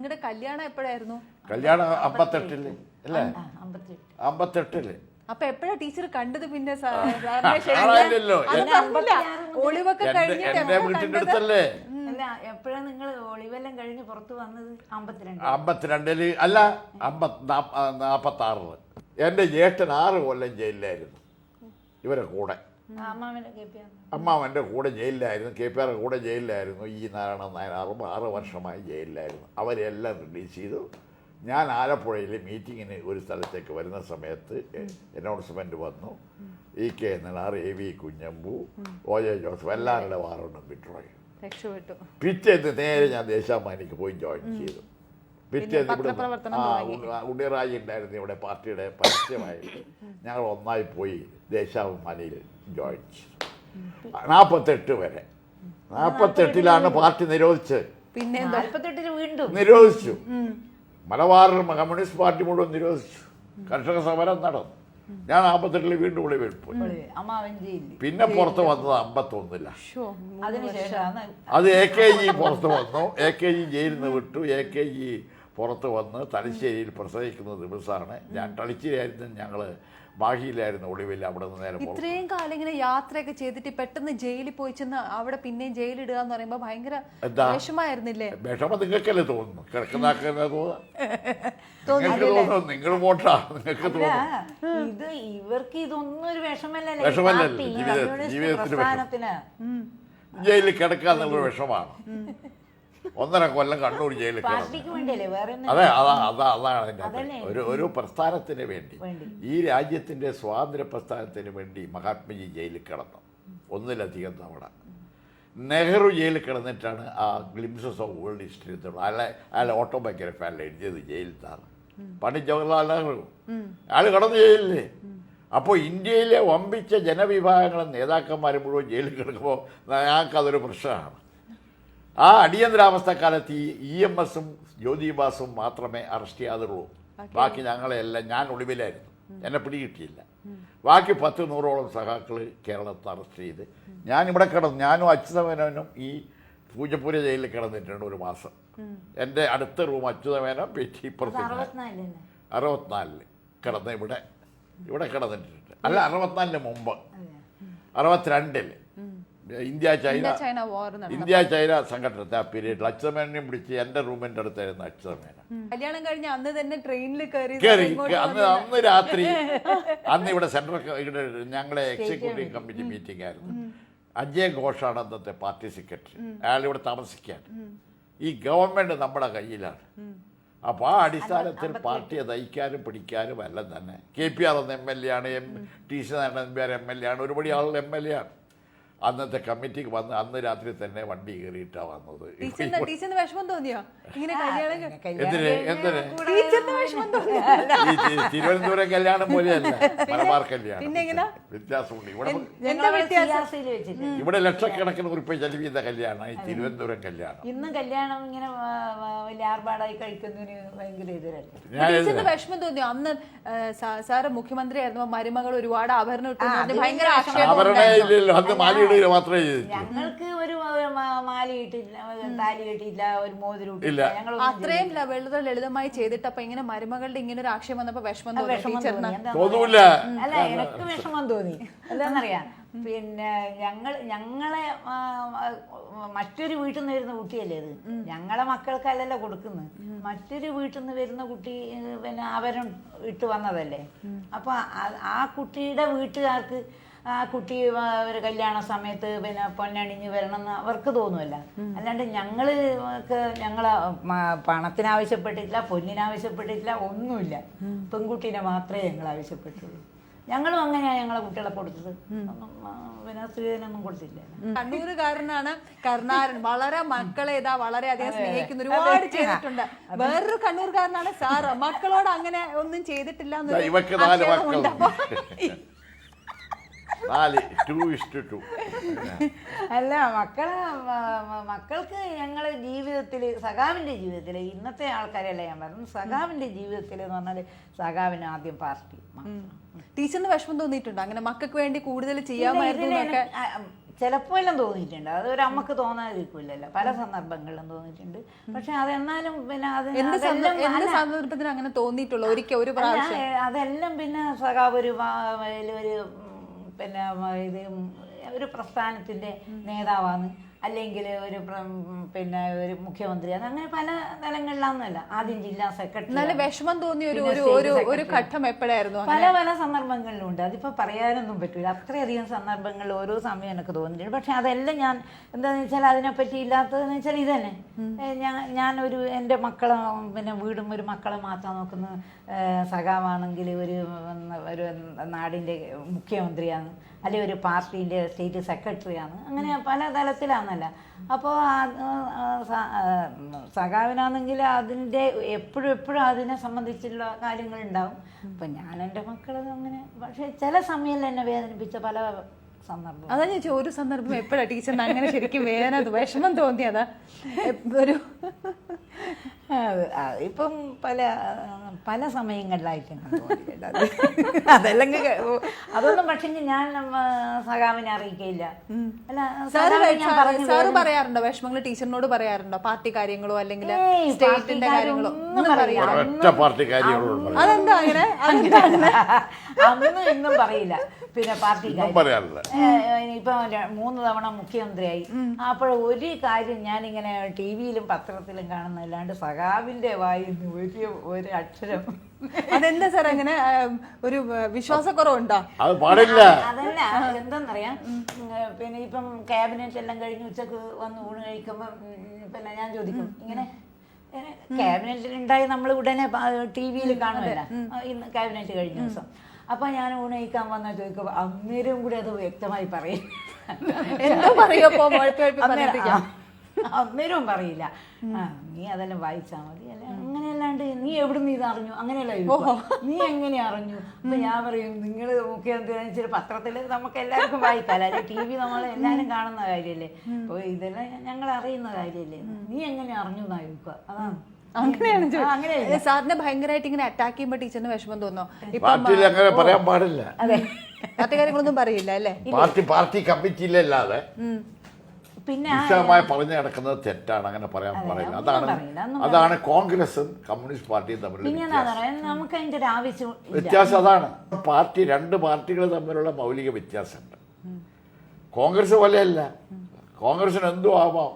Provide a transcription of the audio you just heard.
നിങ്ങളുടെ കല്യാണം എപ്പോഴായിരുന്നു? കല്യാണം അമ്പത്തെട്ടിൽ അല്ലേ? അമ്പത്തെട്ടിൽ. അപ്പൊ എപ്പോഴാ ടീച്ചർ കണ്ടത് പിന്നെ. ഒളിവൊക്കെ എന്റെ കഴിഞ്ഞിട്ട് എന്റെ എപ്പോഴാ അടുത്തല്ലേ? അല്ല എപ്പോഴാണ് നിങ്ങൾ ഒളിവെല്ലാം കഴിഞ്ഞ് പുറത്ത് വന്നത്? അമ്പത്തിരണ്ട്. അമ്പത്തിരണ്ടിൽ അല്ല അമ്പത് നാപ്പത്തി ആറിൽ എന്റെ ജ്യേഷ്ഠൻ ആറ് കൊല്ലം ജയിലിലായിരുന്നു. ഇവരെ കൂടെ. അമ്മാവന്റെ കൂടെ ജയിലിലായിരുന്നു കെ പി ആർ കൂടെ ജയിലിലായിരുന്നു. ഈ നാരായണൻ നായർ ആറ് ആറ് വർഷമായി ജയിലിലായിരുന്നു. അവരെല്ലാം റിലീസ് ചെയ്തു. ഞാൻ ആലപ്പുഴയിൽ മീറ്റിങ്ങിന് ഒരു സ്ഥലത്തേക്ക് വരുന്ന സമയത്ത് അനൗൺസ്മെന്റ് വന്നു. E K നളാർ A V Kunhambu O J Joseph എല്ലാവരുടെ വാറണ്ടും വിട്ടുപോയി. പിറ്റേന്ന് നേരെ ഞാൻ ദേശാഭിമാനിക്ക് പോയി ജോയിൻ ചെയ്തു. പിറ്റേന്ന് ഇവിടെ ഉണ്ണിറായി ഉണ്ടായിരുന്നു ഇവിടെ പാർട്ടിയുടെ പരസ്യമായി. ഞങ്ങൾ ഒന്നായി പോയി ദേശാഭിമാനിയിൽ ജോയിൻ ചെയ്തു. നാൽപ്പത്തെട്ട് വരെ. നാൽപ്പത്തെട്ടിലാണ് പാർട്ടി നിരോധിച്ചത്. പിന്നെ വീണ്ടും. നിരോധിച്ചു. മലബാർ കമ്മ്യൂണിസ്റ്റ് പാർട്ടി മുഴുവൻ നിരോധിച്ചു. കർഷക സമരം നടന്നു. ഞാൻ നാൽപ്പത്തെട്ടിൽ വീണ്ടും ഒളിവിൽ പോയി. പിന്നെ പുറത്ത് വന്നത് അമ്പത്തി ഒന്നില്ല അതിനുശേഷമാണ് അത് എ കെ ജി പുറത്ത് വന്നു. എ കെ ജി ജയിലിൽ നിന്ന് വിട്ടു. എ കെ ജി പുറത്ത് വന്ന് തലശ്ശേരിയിൽ പ്രസവിക്കുന്ന ദിവസമാണ്. ഞാൻ തലശ്ശേരിയായിരുന്നു ഞങ്ങൾ മാഹിയിലായിരുന്നു ഒളിവിൽ അവിടെ നിന്ന് നേരെ ഇത്രയും കാലം ഇങ്ങനെ യാത്രയൊക്കെ ചെയ്തിട്ട് പെട്ടെന്ന് ജയിലിൽ പോയി ചെന്ന് അവിടെ പിന്നെയും ജയിലിടുക എന്ന് പറയുമ്പോൾ ഭയങ്കര? വിഷമായിരുന്നില്ലേ? വിഷമം നിങ്ങൾക്കല്ലേ തോന്നുന്നു? കിടക്കുന്നാക്കല്ലേ തോന്നുന്നു? നിങ്ങൾ പോട്ടാ നിങ്ങൾക്ക് തോന്നുന്നു. ഇത് ഇവർക്ക് ഇതൊന്നും ഒരു വിഷമല്ലല്ലോ ജയിലിൽ കിടക്കുക വിഷമാണ്. ഒന്നര കൊല്ലം കണ്ണൂർ ജയിലിൽ അതെ അതാ അതാ അതാണ് അതിന്റെ ഒരു ഒരു പ്രസ്ഥാനത്തിന് വേണ്ടി. ഈ രാജ്യത്തിന്റെ സ്വാതന്ത്ര്യ പ്രസ്ഥാനത്തിന് വേണ്ടി മഹാത്മജി ജയിലിൽ കിടന്നു. ഒന്നിലധികം തവണ. നെഹ്റു ജയിലിൽ കിടന്നിട്ടാണ് ആ ഗ്ലിംസസ് ഓഫ് വേൾഡ് ഹിസ്റ്ററി അയാളെ അയാളെ ഓട്ടോബയോഗ്രഫി അയാൾ എഴുതിയത് ജയിലിൽ നിന്നാണ്. പണ്ഡിറ്റ് ജവഹർലാൽ നെഹ്റു. അയാൾ കടന്നു ജയിലില്ലേ അപ്പോൾ ഇന്ത്യയിലെ വമ്പിച്ച ജനവിഭാഗങ്ങളും നേതാക്കന്മാരും മുഴുവൻ ജയിലിൽ കിടക്കുമ്പോൾ ഞങ്ങൾക്കതൊരു പ്രശ്നമാണ്. ആ അടിയന്തരാവസ്ഥക്കാലത്ത് ഈ ഇ എം എസും ജ്യോതിബാസും മാത്രമേ അറസ്റ്റ് ചെയ്യാതുള്ളൂ. ബാക്കി ഞങ്ങളെല്ലാം ഞാൻ ഒളിവിലായിരുന്നു. എന്നെ പിടികിട്ടിയില്ല. ബാക്കി പത്ത് നൂറോളം സഹാക്കൾ കേരളത്തിൽ അറസ്റ്റ് ചെയ്ത് ഞാനിവിടെ കിടന്നു ഞാനും അച്യുതമേനോനും ഈ പൂജപ്പുര ജയിലിൽ കിടന്നിട്ടുണ്ട് ഒരു മാസം. എന്റെ അടുത്ത റൂം അച്യുതമേനോ പിറ്റി ഇപ്പുറത്ത് അറുപത്തിനാലിൽ കിടന്ന് ഇവിടെ ഇവിടെ കിടന്നിട്ടുണ്ട്. അല്ല അറുപത്തിനാലിന് മുമ്പ്. അറുപത്തിരണ്ടിൽ. India China. India China war India China സംഘടനത്തെ ആ പീരീഡിൽ അച്യുതമേനെയും പിടിച്ച് എന്റെ റൂമിന്റെ അടുത്തായിരുന്നു അച്യുതമേന കല്യാണം കഴിഞ്ഞ അന്ന് തന്നെ ട്രെയിനിൽ കയറി അന്ന് അന്ന് രാത്രി അന്ന് ഇവിടെ സെൻട്രൽ ഇവിടെ ഞങ്ങളെ എക്സിക്യൂട്ടീവ് കമ്മിറ്റി മീറ്റിംഗ് ആയിരുന്നു. അജയ് ഘോഷാണ് അന്നത്തെ പാർട്ടി സെക്രട്ടറി അയാൾ ഇവിടെ താമസിക്കാൻ. ഈ ഗവൺമെന്റ് നമ്മുടെ കയ്യിലാണ്. അപ്പോൾ ആ അടിസ്ഥാനത്തിൽ പാർട്ടിയെ നയിക്കാനും പിടിക്കാനും എല്ലാം തന്നെ. കെ പി ആർ എന്ന എം എൽ എ ആണ് M T C Narayanan M L A ആണ് ഒരുപടി ആളുകൾ എം എൽ എ ആണ്. അന്നത്തെ കമ്മിറ്റിക്ക് വന്ന് അന്ന് രാത്രി തന്നെ വണ്ടി കയറിയിട്ടാ വന്നത്. ടീച്ചറിന് ടീച്ചറിന് വിഷമം തോന്നിയോ? ഇങ്ങനെ എന്തിന് എന്തിന്? തിരുവനന്തപുരം കല്യാണം പോലെയല്ല. മലബാർ കല്യാണം. പിന്നെ എങ്ങനാ? വ്യത്യാസമുണ്ട്. ഇവിടെ ഇവിടെ ലക്ഷക്കണക്കിന് ഉറുപ്പ് ചെലവ് ചെയ്ത കല്യാണം ഈ തിരുവനന്തപുരം കല്യാണം. ഇന്നും കല്യാണം ഇങ്ങനെ ആർഭാടായി കഴിക്കുന്നതിന് ഭയങ്കര എതിരല്ലേ വിഷമം തോന്നിയോ? അന്ന് സാറ് മുഖ്യമന്ത്രി ആയിരുന്നു മരുമകൾ ഒരുപാട് ആഭരണം ഇട്ടു ഭയങ്കര ആഭരണേ ഇല്ലല്ലോ. അന്ന് മാലയിടുക മാത്രമേ ചെയ്തിട്ടുള്ളൂ. ഞങ്ങൾക്ക് ഒരു മാല ഇട്ടില്ല താലി കെട്ടിയില്ല ഒരു മോതിരം ഇല്ല. ഞങ്ങൾ അത്രയും വളരെ ലളിതമായി ചെയ്തിട്ട് അപ്പൊ ഇങ്ങനെ മരുമകളുടെ ഇങ്ങനെ ഒരു ആക്ഷേപം വന്നപ്പോ വിഷമം തോന്നി. വിഷമം ടീച്ചറിന് തോന്നി. എന്താ അല്ല എനിക്ക് വിഷമം തോന്നി. എന്താന്നറിയാം പിന്നെ ഞങ്ങൾ ഞങ്ങളെ മറ്റൊരു വീട്ടിൽ നിന്ന് വരുന്ന കുട്ടിയല്ലേ ഇത്? ഞങ്ങളെ മക്കൾക്കല്ലല്ലോ കൊടുക്കുന്നത്. മറ്റൊരു വീട്ടിൽ നിന്ന് വരുന്ന കുട്ടി പിന്നെ അവരും ഇട്ട് വന്നതല്ലേ? അപ്പൊ ആ- ആ കുട്ടിയുടെ വീട്ടുകാർക്ക് ആ കുട്ടി ഒരു കല്യാണ സമയത്ത് പിന്നെ പൊന്നണിഞ്ഞ് വരണം എന്ന് അവർക്ക് തോന്നുമല്ല അല്ലാണ്ട് ഞങ്ങൾ ഞങ്ങൾ ഞങ്ങളെ പൊന്നിനാവശ്യപ്പെട്ടിട്ടില്ല പണത്തിന് ആവശ്യപ്പെട്ടിട്ടില്ല പൊന്നിന് ആവശ്യപ്പെട്ടിട്ടില്ല ഒന്നുമില്ല പെൺകുട്ടീനെ മാത്രമേ ഞങ്ങൾ ആവശ്യപ്പെട്ടുള്ളൂ. ഞങ്ങളും അങ്ങനെയാണ് ഞങ്ങളെ കുട്ടികളെ കൊടുത്തത്. ഒന്നും, കാരനാണ് പിന്നെ സ്ത്രീധനൊന്നും കൊടുത്തില്ല കണ്ണൂരുകാരനാണ് കരുണാരൻ വളരെ മക്കളെ ഇതാ വളരെ അധികം സ്നേഹിക്കുന്ന ഒരുപാട് ചെയ്തിട്ടുണ്ട്. വേറൊരു കണ്ണൂർ കാരനാണ് സാറ്. മക്കളോട് അങ്ങനെ ഒന്നും ചെയ്തിട്ടില്ല നാല് ആക്ഷേപമുണ്ട്. മക്കളുണ്ട് നാല് ടു ഇഷ്ടു ടു അല്ല മക്കളെ മക്കൾക്ക് ഞങ്ങളെ ജീവിതത്തിൽ സഖാവിന്റെ ജീവിതത്തിൽ ഇന്നത്തെ ആൾക്കാരെയല്ല ഞാൻ പറഞ്ഞു സഖാവിന്റെ ജീവിതത്തിൽ എന്ന് പറഞ്ഞാൽ സഖാവിന് ആദ്യം പാർട്ടി. ടീച്ചറിന് വിഷമം തോന്നിയിട്ടുണ്ടോ? അങ്ങനെ മക്കൾക്ക് വേണ്ടി കൂടുതൽ ചെയ്യാമായിരുന്നു ചിലപ്പോൾ എല്ലാം തോന്നിയിട്ടുണ്ട്. അത് ഒരു അമ്മയ്ക്ക് തോന്നാതിരിക്കില്ലല്ലോ പല സന്ദർഭങ്ങളിലും തോന്നിയിട്ടുണ്ട്. പക്ഷെ അതെന്നാലും പിന്നെ എന്ത് അതെല്ലാം അങ്ങനെ തോന്നിയിട്ടുള്ളൂ? ഒരിക്കൽ ഒരു പ്രാവശ്യം. അതെല്ലാം പിന്നെ സഖാവ് ഒരു പിന്നെ ഇത് ഒരു പ്രസ്ഥാനത്തിന്റെ നേതാവാണ്. അല്ലെങ്കിൽ ഒരു പിന്നെ ഒരു മുഖ്യമന്ത്രിയാണ് അങ്ങനെ പല തലങ്ങളിലാണെന്നല്ല ആദ്യം ജില്ലാ നല്ല സെക്രട്ടറി വിഷമം തോന്നിയ ഒരു ഒരു ഒരു. ഘട്ടം എപ്പോഴായിരുന്നു പല പല സന്ദർഭങ്ങളിലും ഉണ്ട് അതിപ്പോൾ പറയാനൊന്നും പറ്റില്ല അത്രയധികം സന്ദർഭങ്ങൾ ഓരോ സമയം എനിക്ക് തോന്നിയിട്ടുണ്ട്. പക്ഷെ അതെല്ലാം ഞാൻ എന്താണെന്ന് വെച്ചാൽ അതിനെപ്പറ്റി ഇല്ലാത്തതെന്ന് വെച്ചാൽ ഇതന്നെ. ഞാൻ ഞാൻ ഒരു എന്റെ മക്കളെ പിന്നെ വീടും ഒരു മക്കളെ മാത്രം നോക്കുന്ന സഖാവാണെങ്കിൽ ഒരു ഒരു നാടിന്റെ മുഖ്യമന്ത്രിയാണ്. അല്ലെങ്കിൽ ഒരു പാർട്ടീന്റെ സ്റ്റേറ്റ് സെക്രട്ടറിയാണ്. അങ്ങനെ പല തലത്തിലാണല്ല അപ്പോൾ സഖാവിനാണെങ്കിൽ അതിന്റെ എപ്പോഴും എപ്പോഴും അതിനെ സംബന്ധിച്ചുള്ള കാര്യങ്ങളുണ്ടാവും. അപ്പം ഞാൻ എന്റെ മക്കളത് അങ്ങനെ പക്ഷേ ചില സമയങ്ങളിൽ എന്നെ വേദനിപ്പിച്ച പല സന്ദർഭം അതാ ഞാൻ ഒരു സന്ദർഭം എപ്പോഴാ ടീച്ചറിന് അങ്ങനെ ശരിക്കും വേദന വിഷമം തോന്നിയതാ? ഒരു ഇപ്പം പല പല സമയങ്ങളിലായിട്ട്. അതല്ലെങ്കിൽ അതൊന്നും പക്ഷേ ഞാൻ സഖാവിനെ അറിയിക്കയില്ല. അല്ല സാറ് ഞാൻ പറഞ്ഞു സാറ് പറയാറുണ്ടോ? വിഷമങ്ങൾ ടീച്ചറിനോട് പറയാറുണ്ടോ? പാർട്ടി കാര്യങ്ങളോ അല്ലെങ്കിൽ സ്റ്റേറ്റിന്റെ കാര്യങ്ങളോ? അതെന്താ അങ്ങനെ? അതെന്താ അങ്ങനെ? അന്നും ഇന്നും പറയില്ല. പിന്നെ പാർട്ടി ഇപ്പൊ മൂന്ന് തവണ മുഖ്യമന്ത്രിയായി. അപ്പോൾ ഒരു കാര്യം ഞാനിങ്ങനെ ടി വിയിലും പത്രത്തിലും കാണുന്നതല്ലാണ്ട് സഖാവിന്റെ വായിൽ നിന്ന് ഒരു ഒരു അക്ഷരം അതെന്താ സാർ അങ്ങനെ ഒരു വിശ്വാസക്കുറവുണ്ടോ? അത് പാടില്ല. അതല്ല എന്തെന്നറിയാം പിന്നെ ഇപ്പം ക്യാബിനറ്റ് എല്ലാം കഴിഞ്ഞ് ഉച്ചയ്ക്ക് വന്ന് ഊണ് കഴിക്കുമ്പോൾ പിന്നെ ഞാൻ ചോദിക്കും ഇങ്ങനെ ക്യാബിനറ്റിൽ ഉണ്ടായി നമ്മൾ ഉടനെ ടി വിയിൽ കാണുമല്ല. ഇന്ന് ക്യാബിനറ്റ് കഴിഞ്ഞ ദിവസം. അപ്പൊ ഞാൻ ഊണ് കഴിക്കാൻ വന്നാൽ ചോദിക്കും അന്നേരം കൂടി അത് വ്യക്തമായി പറയും എന്താ പറയോ മുഴപ്പി മുഴപ്പി അന്നേരം- പറയിപ്പിക്കാം അന്നേരവും പറയില്ല. നീ അതെല്ലാം വായിച്ചാ മതി അല്ല? അങ്ങനെ അല്ലാണ്ട് നീ എവിടെ ഇത് അറിഞ്ഞു? അങ്ങനെയല്ല. നീ എങ്ങനെ അറിഞ്ഞു? അപ്പൊ ഞാൻ പറയും നിങ്ങൾ മുഖ്യമന്ത്രി പത്രത്തിൽ നമുക്ക് എല്ലാവർക്കും വായിക്കാം അല്ലെ ടി വി നമ്മൾ എല്ലാവരും കാണുന്ന കാര്യമല്ലേ അപ്പൊ ഇതെല്ലാം ഞങ്ങൾ അറിയുന്ന കാര്യമല്ലേ നീ എങ്ങനെ അറിഞ്ഞു എന്നാ ചോദിക്കുക. അതാണ് അങ്ങനെയാണ്. സാറിനെ ഭയങ്കരമായിട്ട് ഇങ്ങനെ അറ്റാക്ക് ചെയ്യുമ്പോ ടീച്ചറിന് വിഷമം തോന്നോ പാർട്ടിയിൽ അങ്ങനെ പറയാൻ പാടില്ല. പാർട്ടി കാര്യങ്ങളൊന്നും പറയില്ല അല്ലേ? പാർട്ടി പാർട്ടി കമ്മിറ്റിയിലല്ലാതെ പിന്നെ വിശദമായി പറഞ്ഞു നടക്കുന്നത് തെറ്റാണ്. അങ്ങനെ പറയാൻ പറയുന്നത് പറയില്ല അതാണ് അതാണ് കോൺഗ്രസും കമ്മ്യൂണിസ്റ്റ് പാർട്ടിയും തമ്മിലുള്ള നമുക്ക് അതിന്റെ ഒരു ആവശ്യം വ്യത്യാസം അതാണ്. പാർട്ടി രണ്ട് പാർട്ടികൾ തമ്മിലുള്ള മൗലിക വ്യത്യാസമുണ്ട്. കോൺഗ്രസ് പോലെയല്ല. കോൺഗ്രസിന് എന്തോ ആവാം.